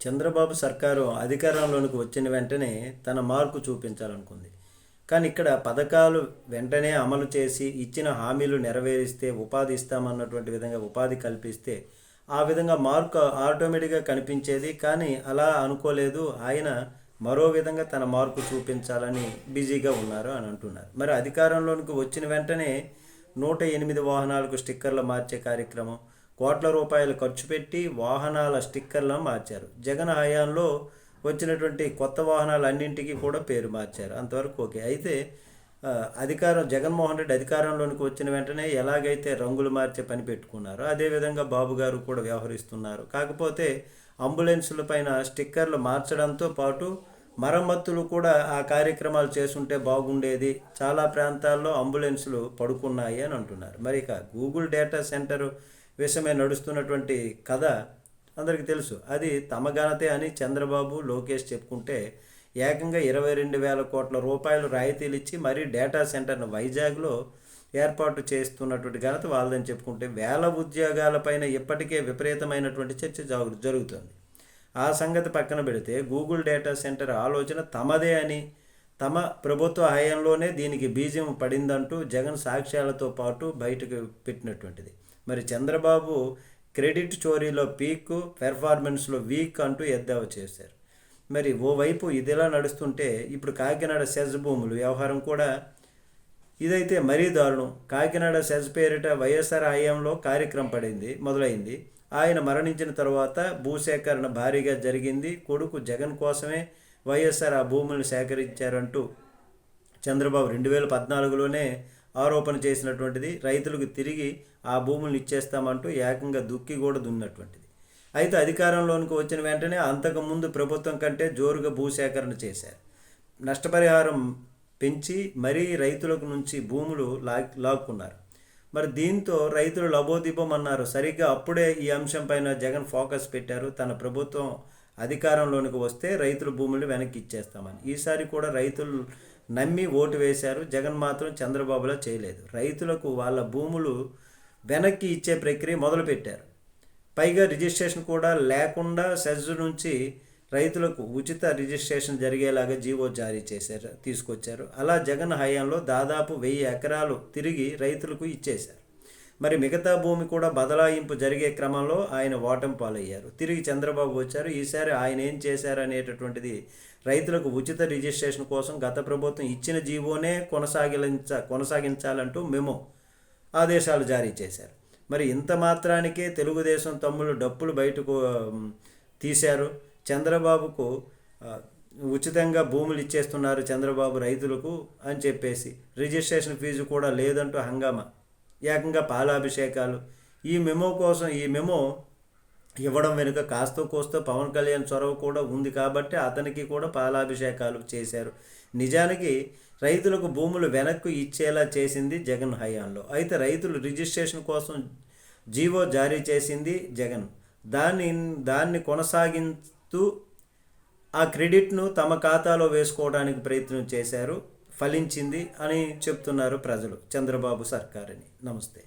చంద్రబాబు సర్కారు అధికారంలోనికి వచ్చిన వెంటనే తన మార్కు చూపించాలనుకుంది. కానీ ఇక్కడ పథకాలు వెంటనే అమలు చేసి ఇచ్చిన హామీలు నెరవేరిస్తే ఉపాధి ఇస్తామన్నటువంటి విధంగా ఉపాధి కల్పిస్తే ఆ విధంగా మార్కు ఆటోమేటిక్గా కనిపించేది. కానీ అలా అనుకోలేదు. ఆయన మరో విధంగా తన మార్పు చూపించాలని బిజీగా ఉన్నారు అని అంటున్నారు. మరి అధికారంలోనికి వచ్చిన వెంటనే నూట ఎనిమిది వాహనాలకు స్టిక్కర్లు మార్చే కార్యక్రమం కోట్ల రూపాయలు ఖర్చు పెట్టి వాహనాల స్టిక్కర్లను మార్చారు. జగన్ హయాంలో వచ్చినటువంటి కొత్త వాహనాలు అన్నింటికి కూడా పేరు మార్చారు. అంతవరకు ఓకే. అయితే అధికారం జగన్మోహన్ రెడ్డి అధికారంలోనికి వచ్చిన వెంటనే ఎలాగైతే రంగులు మార్చే పని పెట్టుకున్నారో అదేవిధంగా బాబు గారు కూడా వ్యవహరిస్తున్నారు. కాకపోతే అంబులెన్సుల పైన స్టిక్కర్లు మార్చడంతో పాటు మరమ్మతులు కూడా ఆ కార్యక్రమాలు చేసుంటే బాగుండేది. చాలా ప్రాంతాల్లో అంబులెన్సులు పడుకున్నాయి అని అంటున్నారు. మరి ఇక గూగుల్ డేటా సెంటర్ విషయమై నడుస్తున్నటువంటి కథ అందరికీ తెలుసు. అది తమ ఘనతే అని చంద్రబాబు లోకేష్ చెప్పుకుంటే ఏకంగా ఇరవై రెండు వేల కోట్ల రూపాయలు రాయితీలు ఇచ్చి మరీ డేటా సెంటర్ను వైజాగ్లో ఏర్పాటు చేస్తున్నటువంటి ఘనత వాళ్ళదని చెప్పుకుంటే వేల ఉద్యోగాలపైన ఇప్పటికే విపరీతమైనటువంటి చర్చ జరుగు జరుగుతుంది. ఆ సంగతి పక్కన పెడితే గూగుల్ డేటా సెంటర్ ఆలోచన తమదే అని తమ ప్రభుత్వ హయాంలోనే దీనికి బీజం పడిందంటూ జగన్ సాక్ష్యాలతో పాటు బయటకు పెట్టినటువంటిది. మరి చంద్రబాబు క్రెడిట్ చోరీలో పీక్ పెర్ఫార్మెన్స్లో వీక్ అంటూ ఎద్దావా చేశారు. మరి ఓవైపు ఇదిలా నడుస్తుంటే ఇప్పుడు కాకినాడ సెజ్ భూములు వ్యవహారం కూడా ఇదైతే మరీ దారుణం. కాకినాడ సెజ్ పేరిట వైఎస్ఆర్ హయాంలో కార్యక్రమం పడింది మొదలైంది. ఆయన మరణించిన తర్వాత భూసేకరణ భారీగా జరిగింది. కొడుకు జగన్ కోసమే వైఎస్ఆర్ ఆ భూములను సేకరించారంటూ చంద్రబాబు రెండు వేల పద్నాలుగులోనే ఆరోపణ చేసినటువంటిది రైతులకు తిరిగి ఆ భూములను ఇచ్చేస్తామంటూ ఏకంగా దుక్కి కూడా దున్నటువంటిది అయితే అధికారంలోనికి వచ్చిన వెంటనే అంతకుముందు ప్రభుత్వం కంటే జోరుగా భూసేకరణ చేశారు. నష్టపరిహారం పెంచి మరీ రైతులకు నుంచి భూములు లా లాక్కున్నారు. మరి దీంతో రైతులు లబోదీపం అన్నారు సరిగ్గా అప్పుడే ఈ అంశంపైన జగన్ ఫోకస్ పెట్టారు. తన ప్రభుత్వం అధికారంలోనికి వస్తే రైతుల భూములు వెనక్కి ఇచ్చేస్తామని. ఈసారి కూడా రైతులు నమ్మి ఓటు వేశారు. జగన్ మాత్రం చంద్రబాబులా చేయలేదు. రైతులకు వాళ్ళ భూములు వెనక్కి ఇచ్చే ప్రక్రియ మొదలుపెట్టారు. పైగా రిజిస్ట్రేషన్ కూడా లేకుండా సెజ్ నుంచి రైతులకు ఉచిత రిజిస్ట్రేషన్ జరిగేలాగా జీవో జారీ చేశారు తీసుకొచ్చారు. అలా జగన్ హయాంలో దాదాపు వెయ్యి ఎకరాలు తిరిగి రైతులకు ఇచ్చేశారు. మరి మిగతా భూమి కూడా బదలాయింపు జరిగే క్రమంలో ఆయన ఓటం పాలయ్యారు. తిరిగి చంద్రబాబు వచ్చారు. ఈసారి ఆయన ఏం చేశారు అనేటటువంటిది రైతులకు ఉచిత రిజిస్ట్రేషన్ కోసం గత ప్రభుత్వం ఇచ్చిన జీవోనే కొనసాగించ కొనసాగించాలంటూ మేము ఆదేశాలు జారీ చేశారు. మరి ఇంత మాత్రానికే తెలుగుదేశం తమ్ముళ్ళు డప్పులు బయటకు తీశారు. చంద్రబాబుకు ఉచితంగా భూములు ఇచ్చేస్తున్నారు చంద్రబాబు రైతులకు అని చెప్పేసి రిజిస్ట్రేషన్ ఫీజు కూడా లేదంటూ హంగామా? ఏకంగా పాలాభిషేకాలు. ఈ మెమో కోసం ఈ మెమో ఇవ్వడం వెనుక కాస్తో కోస్తో పవన్ కళ్యాణ్ చొరవ కూడా ఉంది కాబట్టి అతనికి కూడా పాలాభిషేకాలు చేశారు. నిజానికి రైతులకు భూములు వెనక్కు ఇచ్చేలా చేసింది జగన్ హయాంలో. అయితే రైతులు రిజిస్ట్రేషన్ కోసం జీవో జారీ చేసింది జగన్. దాన్ని దాన్ని కొనసాగిస్తూ ఆ క్రెడిట్ను తమ ఖాతాలో వేసుకోవడానికి ప్రయత్నం చేశారు. ఫలించింది అని చెప్తున్నారు ప్రజలు. చంద్రబాబు సర్కార్ అని నమస్తే.